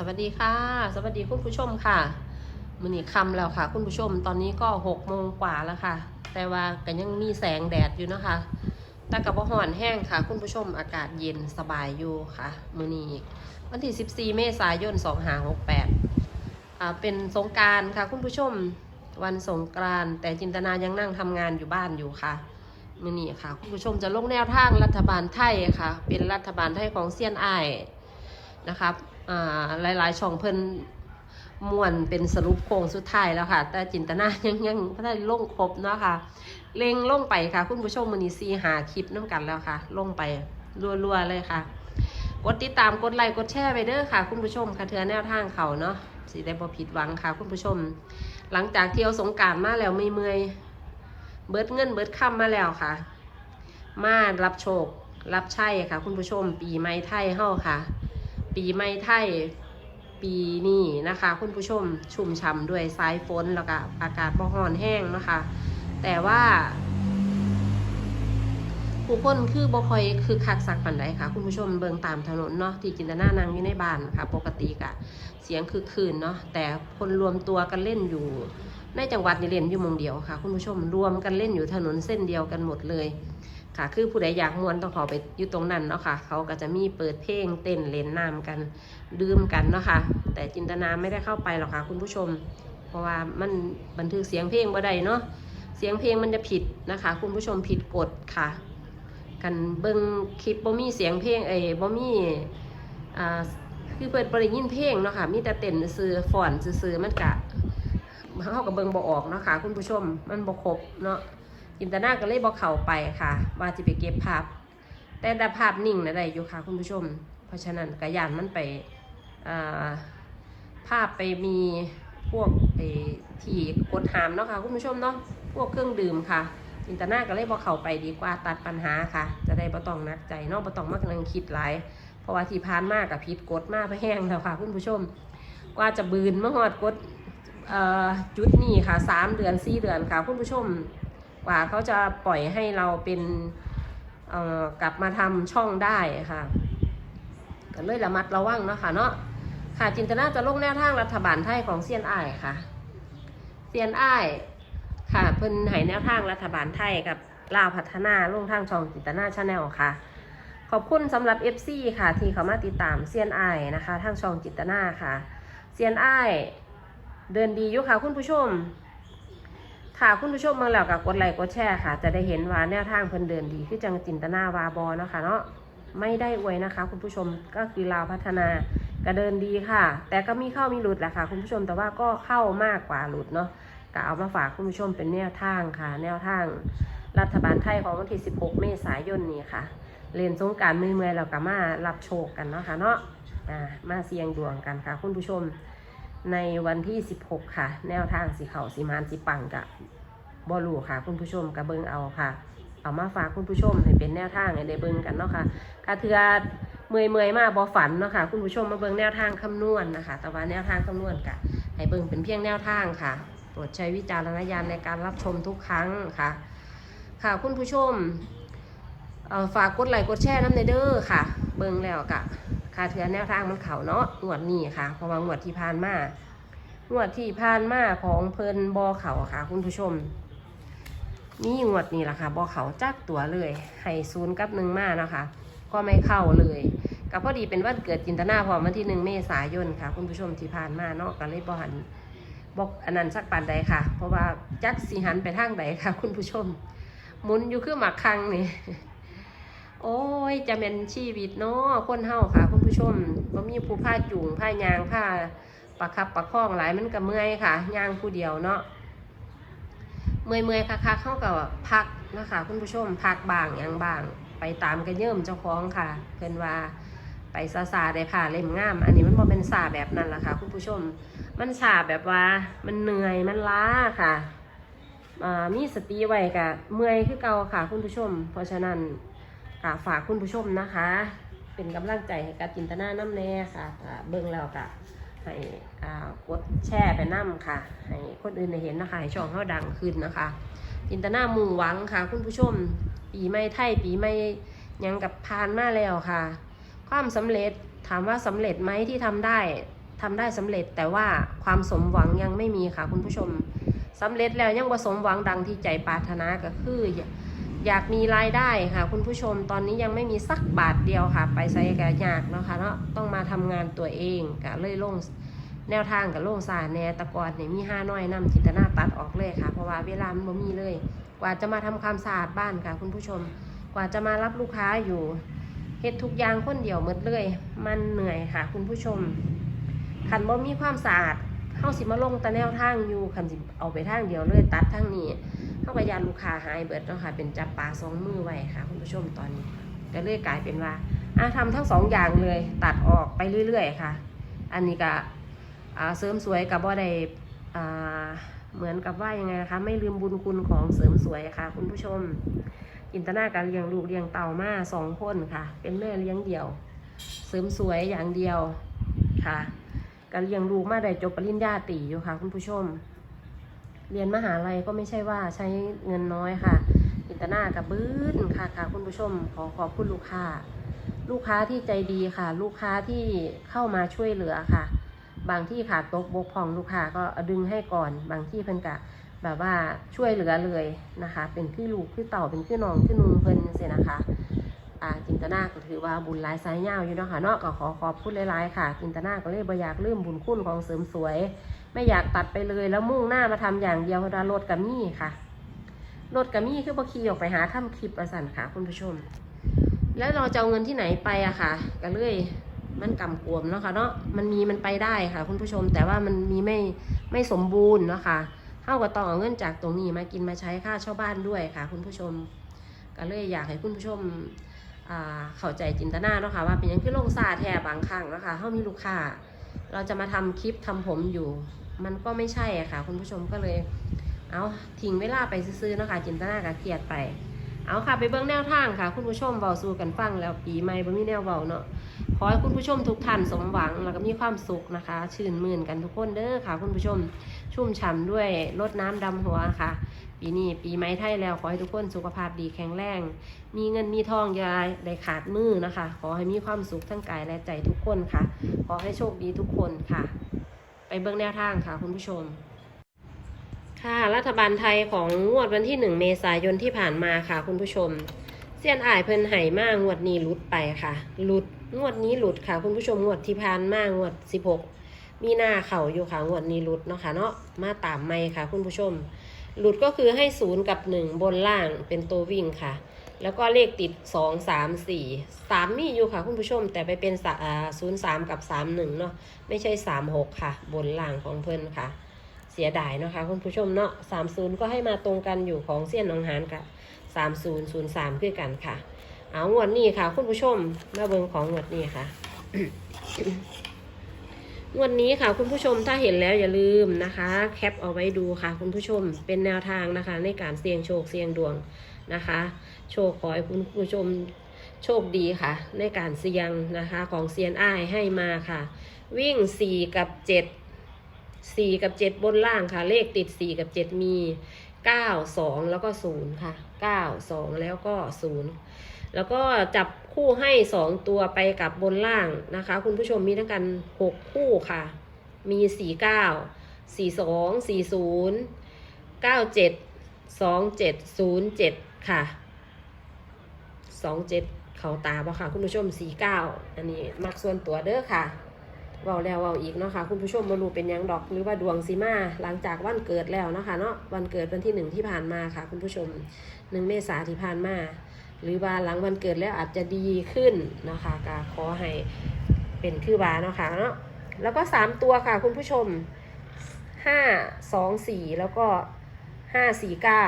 สวัสดีค่ะ สวัสดีคุณผู้ชมค่ะมือนี้ค่ำแล้วค่ะ คุณผู้ชมตอนนี้ก็หกโมงกว่าแล้วค่ะ แต่ว่าก็ยังมีแสงแดดอยู่นะคะแต่กับว่าห่อนแห้งค่ะ คุณผู้ชมอากาศเย็นสบายอยู่ค่ะมือนี้วันที่ 14 เมษายน 2568อ่าเป็นสงการค่ะ คุณผู้ชมวันสงกรานแต่จินตนายังนั่งทำงานอยู่บ้านอยู่ค่ะมือนี้ค่ะ คุณผู้ชมจะลงแนวทางรัฐบาลไทยค่ะ เป็นรัฐบาลไทยของเซียนไอายนะครับ หลายๆ ช่องเพิ่นม่วนเป็นสรุปโครงสุดท้ายแล้วค่ะ แต่จินตนายังยังพระได้ลงครบเนาะค่ะ เล็งลงไปค่ะ คุณผู้ชมมือนี้ซีหาคลิปน้ำกันแล้วค่ะ ลงไปรัวๆเลยค่ะ กดติดตามกดไลค์กดแชร์ไปเด้อค่ะ คุณผู้ชมค่ะเทือแนวทางเขาเนาะสิได้บ่ผิดหวังค่ะ คุณผู้ชม หลังจากเที่ยวสงการมาแล้วไม่เมื่อยเบิดเงินเบิดค่ำมาแล้วค่ะ มารับโชครับใช่ค่ะ คุณผู้ชม ปีใหม่ไทยเฮาค่ะ ปีใหม่ไทย ปีนี้นะคะ คุณผู้ชมชุ่มฉ่ำด้วยสายฝนแล้วก็อากาศบ่ร้อนแห้งนะคะ แต่ว่าผู้คนคือบ่คอยคือคักสักปันใดค่ะ คุณผู้ชมเบิ่งตามถนนเนาะที่จินตนานั่งอยู่ในบ้านค่ะ ปกติกะเสียงคือคืนเนาะแต่คนรวมตัวกันเล่นอยู่ ในจังหวัดนี่เล่นอยู่มงเดียวค่ะ คุณผู้ชมรวมกันเล่นอยู่ถนนเส้นเดียวกันหมดเลย ค่ะ คือผู้ใดอยากมวนต้องขอไปอยู่ตรงนั้นเนาะค่ะ เขาก็จะมีเปิดเพลงเต้นเล่นน้ำกันดื่มกันเนาะค่ะ แต่จินตนาไม่ได้เข้าไปหรอกค่ะ คุณผู้ชม เพราะว่ามันบันทึกเสียงเพลงบ่ได้เนาะ เสียงเพลงมันจะผิดนะคะ คุณผู้ชมผิดกฎค่ะ กันเบิ่งคลิปบ่มีเสียงเพลงเอ้บ่มีอ่าคือเปิดบ่ได้ยินเพลงเนาะค่ะ มีแต่เต้นซื่อๆฟ้อนซื่อมันกะเฮาก็เบิ่งบ่ออกเนาะค่ะ คุณผู้ชมมันบ่ครบเนาะ จินตนาก็เลยบอกเขาไปค่ะ ว่าจะไปเก็บภาพ แต่แต่ภาพนิ่งนะได้อยู่ค่ะคุณผู้ชม เพราะฉะนั้นกระยานมันไปภาพไปมีพวกไอ้ที่กดหามเนาะค่ะคุณผู้ชมเนาะพวกเครื่องดื่มค่ะจินตนาก็เลยบอกเขาไปดีกว่าตัดปัญหาค่ะ จะได้บ่ต้องนักใจนาะบ่ต้องมากำลังคิดหลายเพราะว่าที่ผ่านมากกับพิษกดมากไปแห้งแล้วค่ะคุณผู้ชม กว่าจะบืนมาหอดกดจุดนี้ค่ะสามเดือนสี่เดือนค่ะคุณผู้ชม กว่าเขาจะปล่อยให้เราเป็นกลับมาทำช่องได้ค่ะก็เลยระมัดระวังเนาะค่ะเนาะค่ะจินตนาจะลงแนวทางรัฐบาลไทยของเซียนอ้ายค่ะเซียนอ้ายค่ะเพิ่นให้แนวทางรัฐบาลไทยกับลาวพัฒนาลงทางช่องจินตนาชาแนลค่ะ ขอบคุณสำหรับ FC ค่ะ ที่เขามาติดตามเซียนอ้ายนะคะ ทางช่องจินตนาค่ะเซียนอ้ายเดินดีอยู่ค่ะคุณผู้ชม ถ้าคุณผู้ชมมาแล้วกับกดไลค์กดแชร์ค่ะ จะได้เห็นว่าแนวทางเพิ่นเดินดีคือจังจินตนาวาบอนะคะเนาะไม่ได้อวยนะคะ คุณผู้ชมก็คือลาวพัฒนาก็เดินดีค่ะ แต่ก็มีเข้ามีหลุดแหละค่ะ คุณผู้ชมแต่ว่าก็เข้ามากกว่าหลุดเนาะก็เอามาฝากคุณผู้ชมเป็นแนวทางค่ะ แนวทางรัฐบาลไทยของวันที่ 16 เมษายนนี้ค่ะเรียนสงการมือเมื่อเราก็มารับโชคกันเนาะค่ะเนาะมาเสี่ยงดวงกันค่ะ คุณผู้ชม ในวันที่ 16 ค่ะ แนวทางสีเขาสีมานสีปังกะบอลูค่ะ คุณผู้ชมกระเบิงเอาค่ะ เอามาฝากคุณผู้ชมให้เป็นแนวทางให้ได้เบิงกันเนาะค่ะกาเทือเมื่อยเมื่อยมาบอฝันเนาะค่ะคุณผู้ชมมาเบิงแนวทางคำนวณนะคะ แต่ว่าแนวทางคำนวณกะให้เบิงเป็นเพียงแนวทางค่ะโปรดใช้วิจารณญาณในการรับชมทุกครั้งค่ะ ค่ะคุณผู้ชมเอ่อฝากกดไลค์กดแชร์น้ำในเด้อค่ะ เบิงแล้วกะ ค่ะเทือแนวทางมันเข่าเนาะงวดนี้ค่ะ เพราะว่างวดที่ผ่านมางวดที่ผ่านมาของเพลินบอเข่าค่ะ คุณผู้ชม นี่งวดนี้ล่ะค่ะบอเข่าจักตัวเลยให้ศูนย์กับหนึ่งมานะคะก็ไม่เข้าเลยก็พอดีเป็นวันเกิดจินตนาพร้อมวันที่หนึ่งเมษายนค่ะ คุณผู้ชมที่ผ่านมาเนาะก็เลยบอหันบอกอันนั้นสักปานใดค่ะ เพราะว่าจักสีหันไปทางใดค่ะ คุณผู้ชมหมุนอยู่คือหมักคังนี่โอ้ยจะเป็นชีวิตเนาะคนเฮาค่ะ ผู้ชมว่มีผู้ผ้าจูงผ้ายางผ้าประคับประคองหลายมันก็เมื่อยค่ะยางผู้เดียวเนาะเมื่อยเมื่อยๆคักๆเข้ากับพักนะคะคุณผู้ชมพักบางอย่างบาง ไปตามกันเยิ่มเจ้าของค่ะเพิ่นว่าไปซาซาได้ผ่าเล่มงาม อันนี้มันบ่เป็นซาแบบนั้นล่ะค่ะ คุณผู้ชม มันซาแบบว่ามันเหนื่อยมันล้าค่ะมีสติไว้กะเมื่อยคือเก่าค่ะ คุณผู้ชม เพราะฉะนั้นฝากคุณผู้ชมนะคะ เป็นกำลังใจให้กับจินตนาน้ำแน่ค่ะเบิ่งแล้วกะให้กดแชร์ไปนั่ค่ะ ให้คนอื่นได้เห็นนะคะให้ช่องเขาดังขึ้นนะคะ จินตนามุ่งหวังค่ะ คุณผู้ชม ปีใหม่ไทยปีใหม่ยังกับผ่านมาแล้วค่ะ ความสำเร็จถามว่าสำเร็จไหมที่ทำได้ทำได้สำเร็จแต่ว่าความสมหวังยังไม่มีค่ะ คุณผู้ชมสำเร็จแล้วยังว่าสมหวังดังที่ใจปรารถนาก็คือ อยากมีรายได้ค่ะ คุณผู้ชมตอนนี้ยังไม่มีสักบาทเดียวค่ะ ไปใส่กะยากเนาะค่ะเนาะต้องมาทำงานตัวเองก็เลยลงแนวทางกับลงสาแนแตะกอนเนี่ยมีห้าน้อยนำจินตนาตัดออกเลยค่ะ เพราะว่าเวลามันบ่มีเลย กว่าจะมาทำความสะอาดบ้านค่ะ คุณผู้ชม กว่าจะมารับลูกค้าอยู่เฮ็ดทุกอย่างคนเดียวหมดเลย มันเหนื่อยค่ะ คุณผู้ชมคันบ่มีความสะอาดเฮาสิมาลงแต่แนวทางอยู่คันสิเอาไปทางเดียวเลยตัดทางนี้ เข้ากับยานลูกค้าหายเบิดเนาะค่ะ เป็นจับปลาสองมือไว้ค่ะคุณผู้ชมตอนนี้ก็เลยกลายเป็นว่าอะทำทั้งสองอย่างเลยตัดออกไปเรื่อย ๆ ค่ะ อันนี้ก็เสริมสวยกับว่าได้เหมือนกับว่ายังไงนะคะ ไม่ลืมบุญคุณของเสริมสวยค่ะ คุณผู้ชมจินตนาการเลี้ยงลูกเลี้ยงเต่ามาสองคนค่ะ เป็นแม่เลี้ยงเดี่ยว เสริมสวยอย่างเดียวค่ะการเลี้ยงลูกมาได้จบปริญญาตรีอยู่ค่ะ คุณผู้ชม เรียนมหาลัยก็ไม่ใช่ว่าใช้เงินน้อยค่ะอินตนากับบื้นค่ะค่ะคุณผู้ชมขอขอบคุณลูกค้า ลูกค้าที่ใจดีค่ะ ลูกค้าที่เข้ามาช่วยเหลือค่ะ บางที่ขาดตกบกพร่องลูกค้าก็ดึงให้ก่อน บางที่เพิ่นกะแบบว่าช่วยเหลือเลยนะคะ เป็นพี่ลูกพี่เต่าเป็นพี่น้องพี่นุ่งเพิ่นเสียนะคะ อ่าจินตนาก็ถือว่าบุญหลายสายยาอยู่เนาะค่ะเนาะก็ขอขอบคุณหลายๆค่ะ จินตนาก็เลยบ่อยากลืมบุญคุณของเสริมสวย ไม่อยากตัดไปเลยแล้วมุ่งหน้ามาทำอย่างเดียวดารถกับมี่ค่ะรถกับมี่คือบ่ขี่ออกไปหาทำคลิปประสันค่ะคุณผู้ชม แล้วเราจะเอาเงินที่ไหนไปอะค่ะก็เลยมันกำกวมเนาะค่ะเนาะมันมีมันไปได้ค่ะ คุณผู้ชมแต่ว่ามันมีไม่ไม่สมบูรณ์เนาะค่ะเท่ากับต้อเงินจากตรงนี้มากินมาใช้ค่าเช่าบ้านด้วยค่ะ คุณผู้ชม ก็เลยอยากให้คุณผู้ชม เข้าใจจินตนาเนาะค่ะว่าเป็นหยังคือลงซาแทบางครั้งนะคะเขามีลูกค้า เราจะมาทำคลิปทำผมอยู่ มันก็ไม่ใช่อะค่ะ คุณผู้ชมก็เลย เอาทิ้งเวลาไปซื้อๆเนาะคะจินตนาก็เครียดไป เอาค่ะไปเบื้องแนวทางค่ะ คุณผู้ชมเบาสู่กันฟังแล้วปีใหม่บ่มีแนวเบาเนาะขอให้คุณผู้ชมทุกท่านสมหวังแล้วก็มีความสุขนะคะ ชื่นมื่นกันทุกคนเด้อค่ะ คุณผู้ชมชุ่มฉ่ำด้วยรดน้ำดำหัวค่ะ ปีนี้ปีใหม่ไทยแล้วขอให้ทุกคนสุขภาพดีแข็งแรง มีเงินมีทองอย่าได้ขาดมือนะคะ ขอให้มีความสุขทั้งกายและใจทุกคนค่ะ ขอให้โชคดีทุกคนค่ะ ไปเบื้องแนวทางค่ะคุณผู้ชม ค่ะ รัฐบาลไทยของงวดวันที่หนึ่งเมษายนที่ผ่านมาค่ะ คุณผู้ชม เสี้ยนอ่ายเพิ่นไห่มากงวดนี้หลุดไปค่ะหลุดงวดนี้หลุดค่ะ คุณผู้ชมงวดที่ผ่านมางวดสิบหกมีหน้าเข่าอยู่ค่ะงวดนี้หลุดเนาะค่ะเนาะมาตามไม่ค่ะ คุณผู้ชม หลุดก็คือให้ศูนย์กับหนึ่งบนล่างเป็นตัววิ่งค่ะ แล้วก็เลขติดสองสามสี่สามมีอยู่ค่ะคุณผู้ชม แต่ไปเป็นศูนย์สามกับสามหนึ่งเนาะไม่ใช่สามหกค่ะ บนล่างของเพิ่อนค่ะ เสียดายเนาะคะคุณผู้ชมเนาะสามศูนย์ก็ให้มาตรงกันอยู่ของเสี้ยนนองหานกับสามศูนย์ศูนย์สามคือกันค่ะ เอางวดนี้ค่ะ คุณผู้ชมมาเบิงของงวดนี้ค่ะ งวดนี้ค่ะคุณผู้ชมถ้าเห็นแล้วอย่าลืมนะคะ แคปเอาไว้ดูค่ะ คุณผู้ชมเป็นแนวทางนะคะ ในการเสี่ยงโชคเสี่ยงดวงนะคะ โชคขอให้คุณผู้ชมโชคดีค่ะ ในการเสี่ยงนะคะของเซียนอ้ายให้มาค่ะ วิ่ง4กับ7 4กับ7บนล่างค่ะ เลขติด4กับ7มี9 2แล้วก็0ค่ะ9 2แล้วก็0แล้วก็จับ คู่ให้2ตัวไปกับบนล่างนะคะ คุณผู้ชมมีทั้งกัน6คู่ค่ะ มี4 9 4 2 4 0 9 7 2 7 0 7ค่ะ2 7เจ็ดเขาตาบ่ค่ะ คุณผู้ชม4 9อันนี้มักส่วนตัวเด้อค่ะเว้าแล้วเว้าอีกเนาะค่ะคุณผู้ชมมารู้เป็นยังดอกหรือว่าดวงสีมาหลังจากวันเกิดแล้วเนาะค่ะเนาะวันเกิดวันที่หนึ่งที่ผ่านมาค่ะ คุณผู้ชมหนึ่งเมษาที่ผ่านมา หรือว่าหลังวันเกิดแล้วอาจจะดีขึ้นนะคะก็ขอให้เป็นคือบาเนาะค่ะเนาะแล้วก็สามตัวค่ะคุณผู้ชมห้าสองสี่แล้วก็ห้าสี่เก้า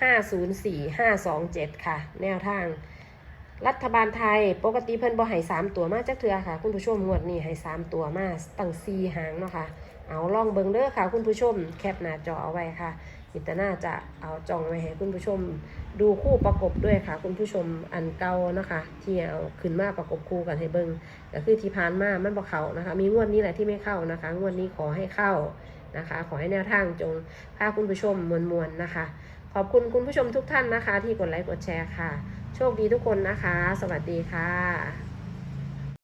ห้าศูนย์สี่ห้าสองเจ็ดค่ะ แนวทาง รัฐบาลไทยปกติเพิ่นบ่ให้สามตัวมาจักเทือค่ะ คุณผู้ชมงวดนี้ให้สามตัวมาตั้งสี่หางเนาะค่ะเอาลองเบิงเด้อค่ะ คุณผู้ชมแคปหน้าจอเอาไว้ค่ะ อิตนาจะเอาจองไว้ให้คุณผู้ชม ดูคู่ประกบด้วยค่ะ คุณผู้ชมอันเก่านะคะ ที่เอาขึ้นมาประกบคู่กันให้เบิ่งก็คือที่ผ่านมามันบ่เขานะคะ มีงวดนี้แหละที่ไม่เข้านะคะ งวดนี้ขอให้เข้านะคะ ขอให้แนวทางจงพาคุณผู้ชมมวลๆนะคะ ขอบคุณคุณผู้ชมทุกท่านนะคะ ที่กดไลค์กดแชร์ค่ะ โชคดีทุกคนนะคะ สวัสดีค่ะ